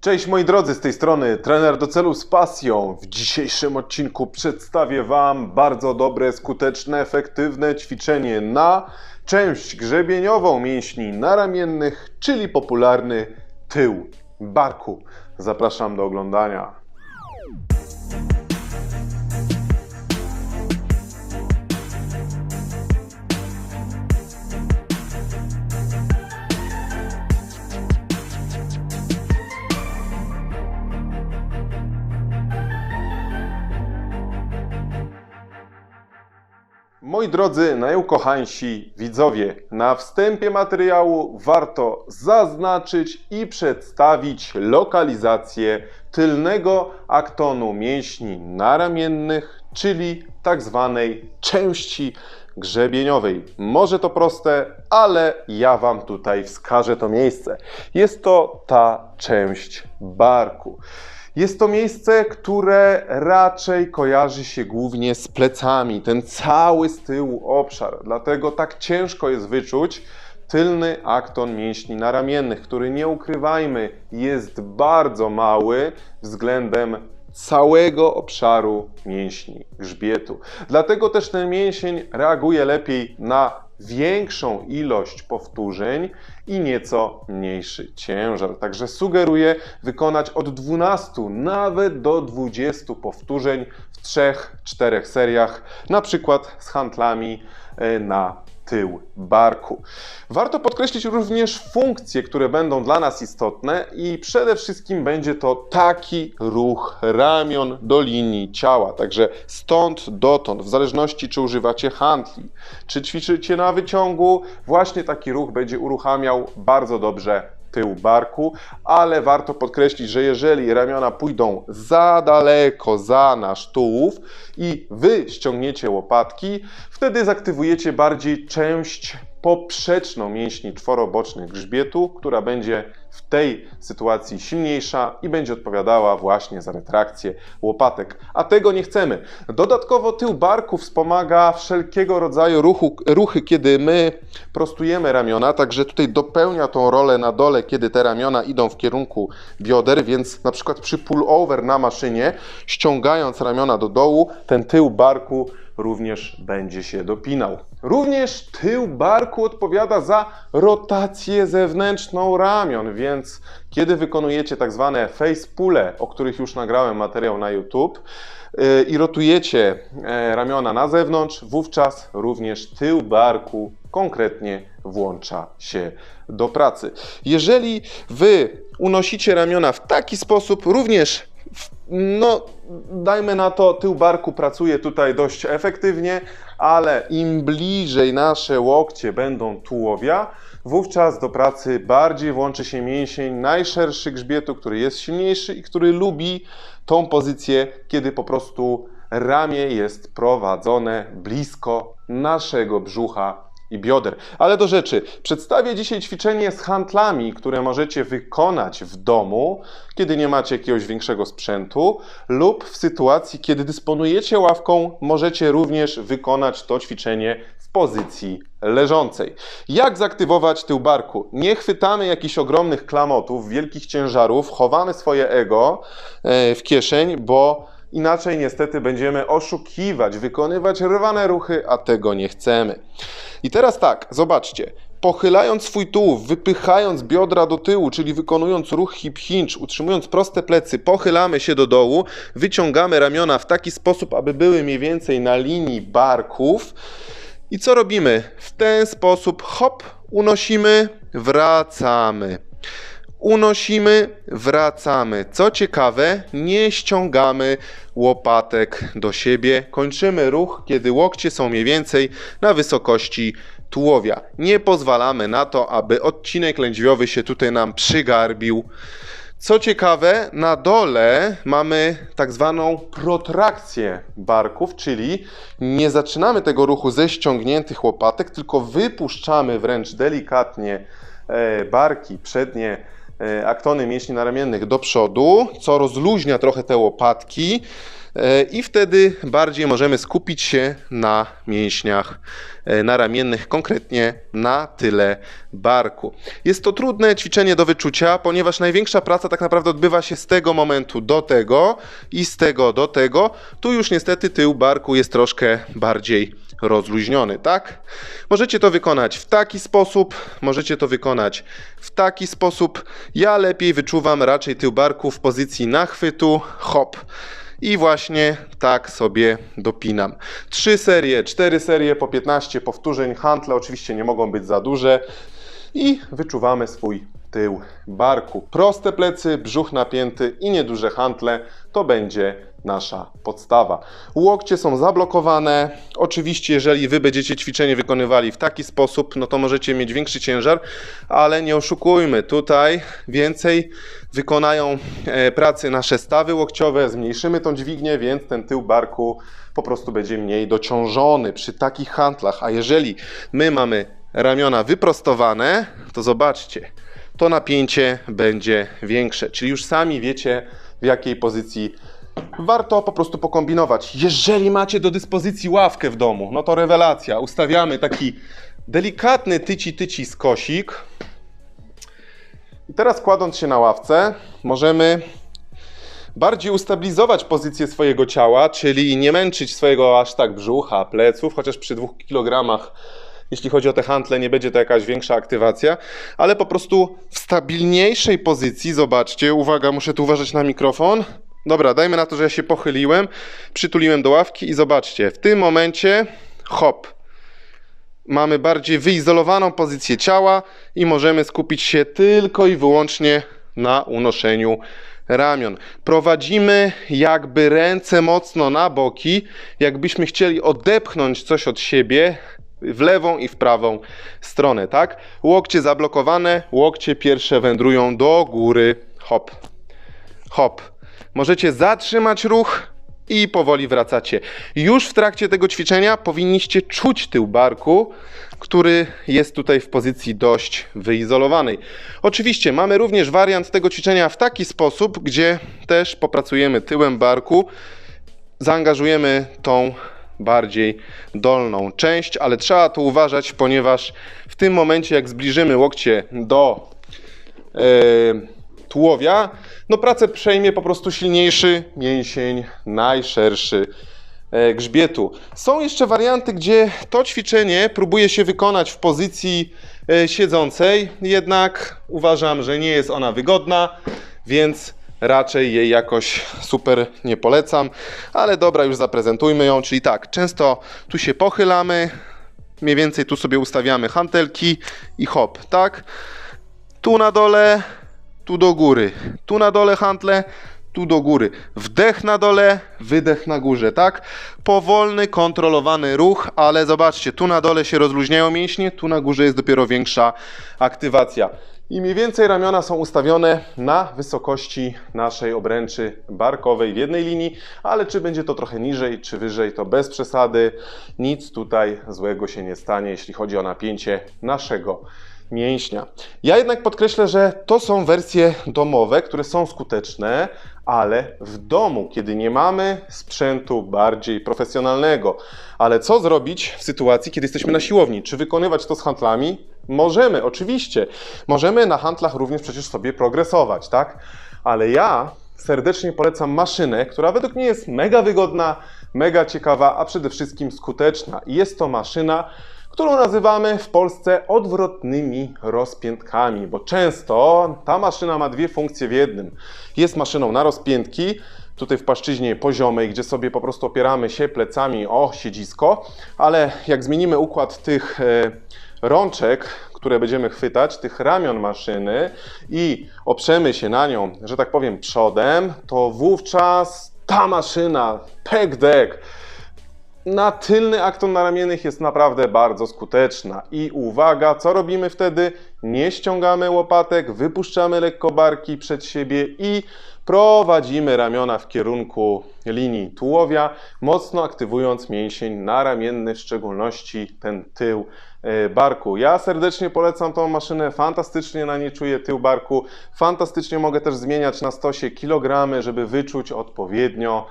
Cześć moi drodzy, z tej strony trener do celu z pasją. W dzisiejszym odcinku przedstawię Wam bardzo dobre, skuteczne, efektywne ćwiczenie na część grzebieniową mięśni naramiennych, czyli popularny tył barku. Zapraszam do oglądania. Moi drodzy najukochańsi widzowie, na wstępie materiału warto zaznaczyć i przedstawić lokalizację tylnego aktonu mięśni naramiennych, czyli tak zwanej części grzebieniowej. Może to proste, ale ja Wam tutaj wskażę to miejsce. Jest to ta część barku. Jest to miejsce, które raczej kojarzy się głównie z plecami, ten cały z tyłu obszar. Dlatego tak ciężko jest wyczuć tylny akton mięśni naramiennych, który nie ukrywajmy, jest bardzo mały względem całego obszaru mięśni grzbietu. Dlatego też ten mięsień reaguje lepiej na większą ilość powtórzeń i nieco mniejszy ciężar. Także sugeruję wykonać od 12 nawet do 20 powtórzeń w 3-4 seriach, na przykład z handlami e, na tył barku. Warto podkreślić również funkcje, które będą dla nas istotne i przede wszystkim będzie to taki ruch ramion do linii ciała. Także stąd dotąd, w zależności czy używacie handli, czy ćwiczycie na wyciągu, właśnie taki ruch będzie uruchamiał bardzo dobrze tył barku, ale warto podkreślić, że jeżeli ramiona pójdą za daleko za nasz tułów i wy ściągniecie łopatki, wtedy zaktywujecie bardziej część poprzeczną mięśni czworobocznych grzbietu, która będzie w tej sytuacji silniejsza i będzie odpowiadała właśnie za retrakcję łopatek. A tego nie chcemy. Dodatkowo tył barku wspomaga wszelkiego rodzaju ruchu, ruchy, kiedy my prostujemy ramiona, także tutaj dopełnia tą rolę na dole, kiedy te ramiona idą w kierunku bioder, więc na przykład przy pull-over na maszynie, ściągając ramiona do dołu, ten tył barku również będzie się dopinał. Również tył barku odpowiada za rotację zewnętrzną ramion, więc kiedy wykonujecie tak zwane face pulle, o których już nagrałem materiał na YouTube, yy, i rotujecie e, ramiona na zewnątrz, wówczas również tył barku konkretnie włącza się do pracy. Jeżeli wy unosicie ramiona w taki sposób, również no, dajmy na to, tył barku pracuje tutaj dość efektywnie, ale im bliżej nasze łokcie będą tułowia, wówczas do pracy bardziej włączy się mięsień najszerszy grzbietu, który jest silniejszy i który lubi tą pozycję, kiedy po prostu ramię jest prowadzone blisko naszego brzucha i bioder. Ale do rzeczy. Przedstawię dzisiaj ćwiczenie z handlami, które możecie wykonać w domu, kiedy nie macie jakiegoś większego sprzętu, lub w sytuacji, kiedy dysponujecie ławką, możecie również wykonać to ćwiczenie w pozycji leżącej. Jak zaktywować tył barku? Nie chwytamy jakichś ogromnych klamotów, wielkich ciężarów, chowamy swoje ego e, w kieszeń, bo Inaczej niestety będziemy oszukiwać, wykonywać rwane ruchy, a tego nie chcemy. I teraz tak, zobaczcie. Pochylając swój tułów, wypychając biodra do tyłu, czyli wykonując ruch hip hinge, utrzymując proste plecy, pochylamy się do dołu, wyciągamy ramiona w taki sposób, aby były mniej więcej na linii barków. I co robimy? W ten sposób hop, unosimy, wracamy unosimy, wracamy. Co ciekawe, nie ściągamy łopatek do siebie. Kończymy ruch, kiedy łokcie są mniej więcej na wysokości tułowia. Nie pozwalamy na to, aby odcinek lędźwiowy się tutaj nam przygarbił. Co ciekawe, na dole mamy tak zwaną protrakcję barków, czyli nie zaczynamy tego ruchu ze ściągniętych łopatek, tylko wypuszczamy wręcz delikatnie e, barki przednie aktony mięśni naramiennych do przodu, co rozluźnia trochę te łopatki e, i wtedy bardziej możemy skupić się na mięśniach e, naramiennych, konkretnie na tyle barku. Jest to trudne ćwiczenie do wyczucia, ponieważ największa praca tak naprawdę odbywa się z tego momentu do tego i z tego do tego. Tu już niestety tył barku jest troszkę bardziej rozluźniony, tak? Możecie to wykonać w taki sposób, możecie to wykonać w taki sposób. Ja lepiej wyczuwam raczej tył barku w pozycji nachwytu, hop. I właśnie tak sobie dopinam. Trzy serie, cztery serie po 15 powtórzeń. Hantle oczywiście nie mogą być za duże. I wyczuwamy swój tył barku. Proste plecy, brzuch napięty i nieduże hantle to będzie nasza podstawa. Łokcie są zablokowane. Oczywiście, jeżeli Wy będziecie ćwiczenie wykonywali w taki sposób, no to możecie mieć większy ciężar, ale nie oszukujmy, tutaj więcej wykonają e, pracy nasze stawy łokciowe, zmniejszymy tą dźwignię, więc ten tył barku po prostu będzie mniej dociążony przy takich hantlach. A jeżeli my mamy ramiona wyprostowane, to zobaczcie, to napięcie będzie większe. Czyli już sami wiecie, w jakiej pozycji warto po prostu pokombinować. Jeżeli macie do dyspozycji ławkę w domu, no to rewelacja. Ustawiamy taki delikatny tyci-tyci skosik. I teraz kładąc się na ławce, możemy bardziej ustabilizować pozycję swojego ciała, czyli nie męczyć swojego aż tak brzucha, pleców, chociaż przy dwóch kilogramach, jeśli chodzi o te hantle, nie będzie to jakaś większa aktywacja, ale po prostu w stabilniejszej pozycji, zobaczcie, uwaga, muszę tu uważać na mikrofon. Dobra, dajmy na to, że ja się pochyliłem, przytuliłem do ławki i zobaczcie, w tym momencie hop, mamy bardziej wyizolowaną pozycję ciała i możemy skupić się tylko i wyłącznie na unoszeniu ramion. Prowadzimy jakby ręce mocno na boki, jakbyśmy chcieli odepchnąć coś od siebie w lewą i w prawą stronę, tak? Łokcie zablokowane, łokcie pierwsze wędrują do góry. Hop, hop. Możecie zatrzymać ruch i powoli wracacie. Już w trakcie tego ćwiczenia powinniście czuć tył barku, który jest tutaj w pozycji dość wyizolowanej. Oczywiście mamy również wariant tego ćwiczenia w taki sposób, gdzie też popracujemy tyłem barku, zaangażujemy tą bardziej dolną część, ale trzeba tu uważać, ponieważ w tym momencie, jak zbliżymy łokcie do e, tułowia, no pracę przejmie po prostu silniejszy mięsień, najszerszy e, grzbietu. Są jeszcze warianty, gdzie to ćwiczenie próbuje się wykonać w pozycji e, siedzącej, jednak uważam, że nie jest ona wygodna, więc raczej jej jakoś super nie polecam. Ale dobra, już zaprezentujmy ją, czyli tak, często tu się pochylamy, mniej więcej tu sobie ustawiamy hantelki i hop, tak? Tu na dole, tu do góry, tu na dole hantle, tu do góry. Wdech na dole, wydech na górze, tak? Powolny, kontrolowany ruch, ale zobaczcie, tu na dole się rozluźniają mięśnie, tu na górze jest dopiero większa aktywacja. I mniej więcej ramiona są ustawione na wysokości naszej obręczy barkowej w jednej linii, ale czy będzie to trochę niżej, czy wyżej, to bez przesady. Nic tutaj złego się nie stanie, jeśli chodzi o napięcie naszego mięśnia. Ja jednak podkreślę, że to są wersje domowe, które są skuteczne, ale w domu, kiedy nie mamy sprzętu bardziej profesjonalnego. Ale co zrobić w sytuacji, kiedy jesteśmy na siłowni? Czy wykonywać to z handlami? Możemy, oczywiście. Możemy na handlach również przecież sobie progresować, tak? Ale ja serdecznie polecam maszynę, która według mnie jest mega wygodna, mega ciekawa, a przede wszystkim skuteczna. Jest to maszyna, którą nazywamy w Polsce odwrotnymi rozpiętkami, bo często ta maszyna ma dwie funkcje w jednym. Jest maszyną na rozpiętki, tutaj w płaszczyźnie poziomej, gdzie sobie po prostu opieramy się plecami o siedzisko, ale jak zmienimy układ tych e, rączek, które będziemy chwytać, tych ramion maszyny i oprzemy się na nią, że tak powiem, przodem, to wówczas ta maszyna, peg deck, na tylny akton naramiennych jest naprawdę bardzo skuteczna. I uwaga, co robimy wtedy? Nie ściągamy łopatek, wypuszczamy lekko barki przed siebie i prowadzimy ramiona w kierunku linii tułowia, mocno aktywując mięsień naramienny, w szczególności ten tył e, barku. Ja serdecznie polecam tą maszynę, fantastycznie na niej czuję tył barku, fantastycznie mogę też zmieniać na stosie kilogramy, żeby wyczuć odpowiednio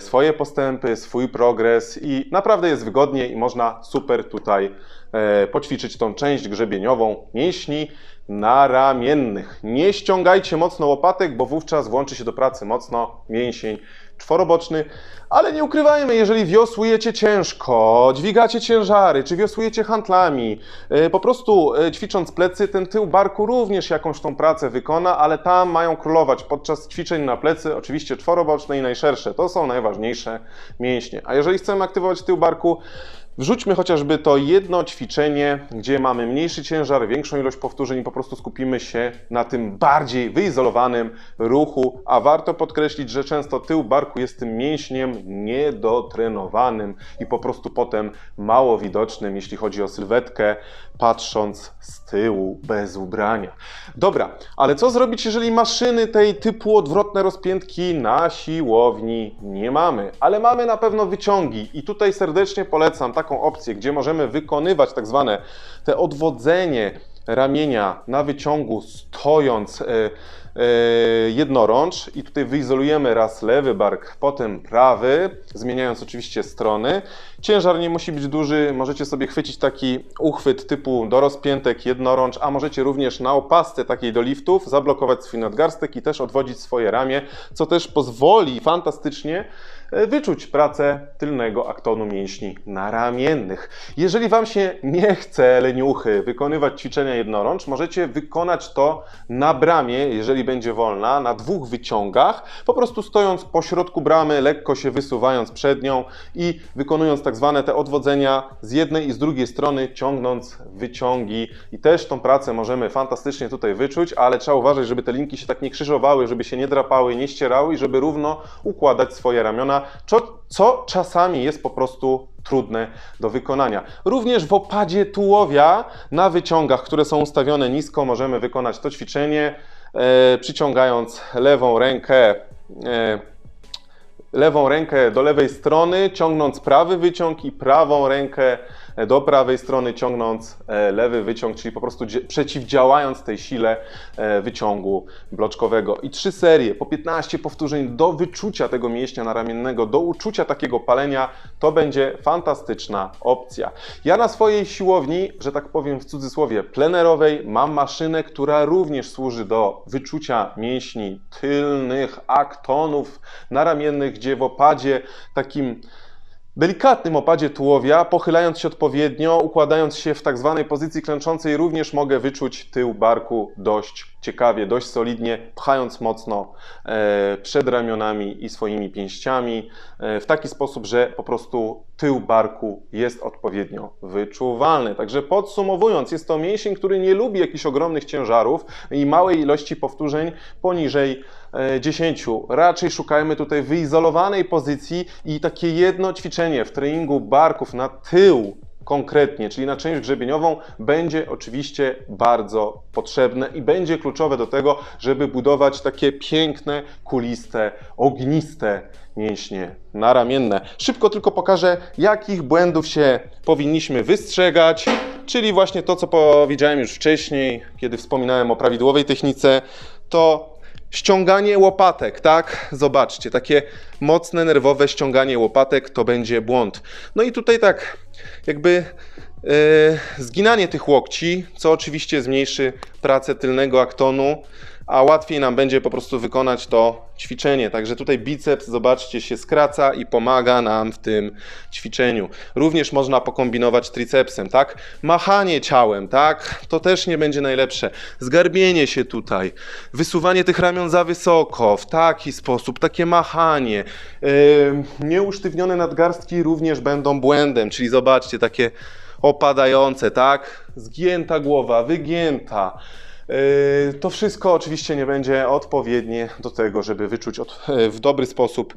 swoje postępy, swój progres i naprawdę jest wygodnie i można super tutaj e, poćwiczyć tą część grzebieniową mięśni naramiennych. Nie ściągajcie mocno łopatek, bo wówczas włączy się do pracy mocno mięsień czworoboczny, ale nie ukrywajmy, jeżeli wiosłujecie ciężko, dźwigacie ciężary, czy wiosłujecie handlami, e, po prostu e, ćwicząc plecy, ten tył barku również jakąś tą pracę wykona, ale tam mają królować podczas ćwiczeń na plecy, oczywiście czworoboczne i najszersze, to są najważniejsze mięśnie. A jeżeli chcemy aktywować tył barku, Wrzućmy chociażby to jedno ćwiczenie, gdzie mamy mniejszy ciężar, większą ilość powtórzeń i po prostu skupimy się na tym bardziej wyizolowanym ruchu, a warto podkreślić, że często tył barku jest tym mięśniem niedotrenowanym i po prostu potem mało widocznym, jeśli chodzi o sylwetkę, patrząc z tyłu bez ubrania. Dobra, ale co zrobić, jeżeli maszyny tej typu odwrotne rozpiętki na siłowni nie mamy, ale mamy na pewno wyciągi i tutaj serdecznie polecam taką opcję, gdzie możemy wykonywać tak zwane te odwodzenie ramienia na wyciągu stojąc e, e, jednorącz i tutaj wyizolujemy raz lewy bark, potem prawy, zmieniając oczywiście strony. Ciężar nie musi być duży, możecie sobie chwycić taki uchwyt typu do rozpiętek jednorącz, a możecie również na opasce takiej do liftów zablokować swój nadgarstek i też odwodzić swoje ramię, co też pozwoli fantastycznie wyczuć pracę tylnego aktonu mięśni naramiennych. Jeżeli Wam się nie chce, leniuchy, wykonywać ćwiczenia jednorącz, możecie wykonać to na bramie, jeżeli będzie wolna, na dwóch wyciągach, po prostu stojąc po środku bramy, lekko się wysuwając przed nią i wykonując tak zwane te odwodzenia z jednej i z drugiej strony, ciągnąc wyciągi i też tą pracę możemy fantastycznie tutaj wyczuć, ale trzeba uważać, żeby te linki się tak nie krzyżowały, żeby się nie drapały, nie ścierały i żeby równo układać swoje ramiona, co, co czasami jest po prostu trudne do wykonania. Również w opadzie tułowia na wyciągach, które są ustawione nisko, możemy wykonać to ćwiczenie, e, przyciągając lewą rękę e, lewą rękę do lewej strony, ciągnąc prawy wyciąg i prawą rękę do prawej strony, ciągnąc e, lewy wyciąg, czyli po prostu przeciwdziałając tej sile e, wyciągu bloczkowego. I trzy serie po 15 powtórzeń do wyczucia tego mięśnia naramiennego, do uczucia takiego palenia, to będzie fantastyczna opcja. Ja na swojej siłowni, że tak powiem w cudzysłowie, plenerowej, mam maszynę, która również służy do wyczucia mięśni tylnych, aktonów naramiennych, gdzie w opadzie takim delikatnym opadzie tułowia, pochylając się odpowiednio, układając się w tak zwanej pozycji klęczącej, również mogę wyczuć tył barku dość ciekawie, dość solidnie, pchając mocno e, przed ramionami i swoimi pięściami, e, w taki sposób, że po prostu tył barku jest odpowiednio wyczuwalny. Także podsumowując, jest to mięsień, który nie lubi jakichś ogromnych ciężarów i małej ilości powtórzeń poniżej 10. E, Raczej szukajmy tutaj wyizolowanej pozycji i takie jedno ćwiczenie w treningu barków na tył konkretnie, czyli na część grzebieniową, będzie oczywiście bardzo potrzebne i będzie kluczowe do tego, żeby budować takie piękne, kuliste, ogniste mięśnie naramienne. Szybko tylko pokażę, jakich błędów się powinniśmy wystrzegać, czyli właśnie to, co powiedziałem już wcześniej, kiedy wspominałem o prawidłowej technice, to Ściąganie łopatek, tak? Zobaczcie, takie mocne, nerwowe ściąganie łopatek to będzie błąd. No i tutaj tak, jakby yy, zginanie tych łokci, co oczywiście zmniejszy pracę tylnego aktonu, a łatwiej nam będzie po prostu wykonać to ćwiczenie. Także tutaj biceps, zobaczcie, się skraca i pomaga nam w tym ćwiczeniu. Również można pokombinować tricepsem, tak? Machanie ciałem, tak? To też nie będzie najlepsze. Zgarbienie się tutaj, wysuwanie tych ramion za wysoko, w taki sposób, takie machanie. Yy, nieusztywnione nadgarstki również będą błędem, czyli zobaczcie, takie opadające, tak? Zgięta głowa, wygięta. Yy, To wszystko oczywiście nie będzie odpowiednie do tego, żeby wyczuć od, w dobry sposób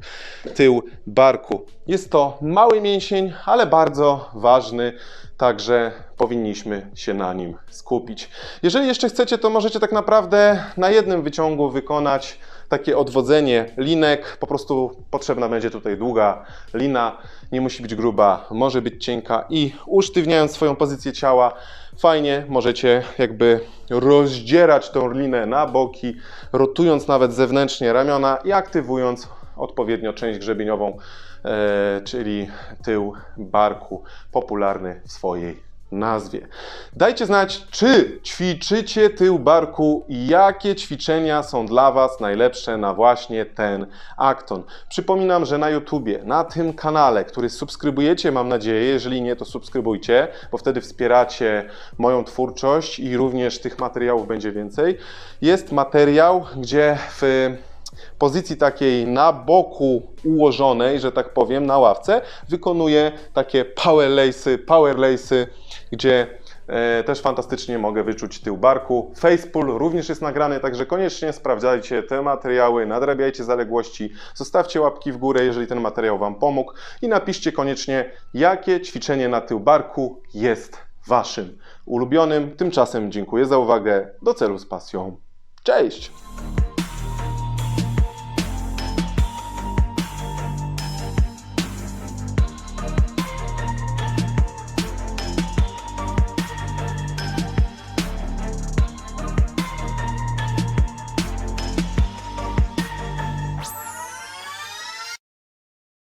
tył barku. Jest to mały mięsień, ale bardzo ważny, także powinniśmy się na nim skupić. Jeżeli jeszcze chcecie, to możecie tak naprawdę na jednym wyciągu wykonać takie odwodzenie linek. Po prostu potrzebna będzie tutaj długa lina, nie musi być gruba, może być cienka i usztywniając swoją pozycję ciała, fajnie możecie jakby rozdzierać tą linę na boki, rotując nawet zewnętrznie ramiona i aktywując odpowiednio część grzebieniową, e, czyli tył barku, popularny w swojej nazwie. Dajcie znać, czy ćwiczycie tył barku i jakie ćwiczenia są dla Was najlepsze na właśnie ten akton. Przypominam, że na YouTubie, na tym kanale, który subskrybujecie, mam nadzieję, jeżeli nie, to subskrybujcie, bo wtedy wspieracie moją twórczość i również tych materiałów będzie więcej. Jest materiał, gdzie w pozycji takiej na boku ułożonej, że tak powiem, na ławce, wykonuję takie power lace'y, power lace'y, gdzie e, też fantastycznie mogę wyczuć tył barku. Facepull również jest nagrany, także koniecznie sprawdzajcie te materiały, nadrabiajcie zaległości, zostawcie łapki w górę, jeżeli ten materiał Wam pomógł i napiszcie koniecznie, jakie ćwiczenie na tył barku jest Waszym ulubionym. Tymczasem dziękuję za uwagę. Do celu z pasją. Cześć!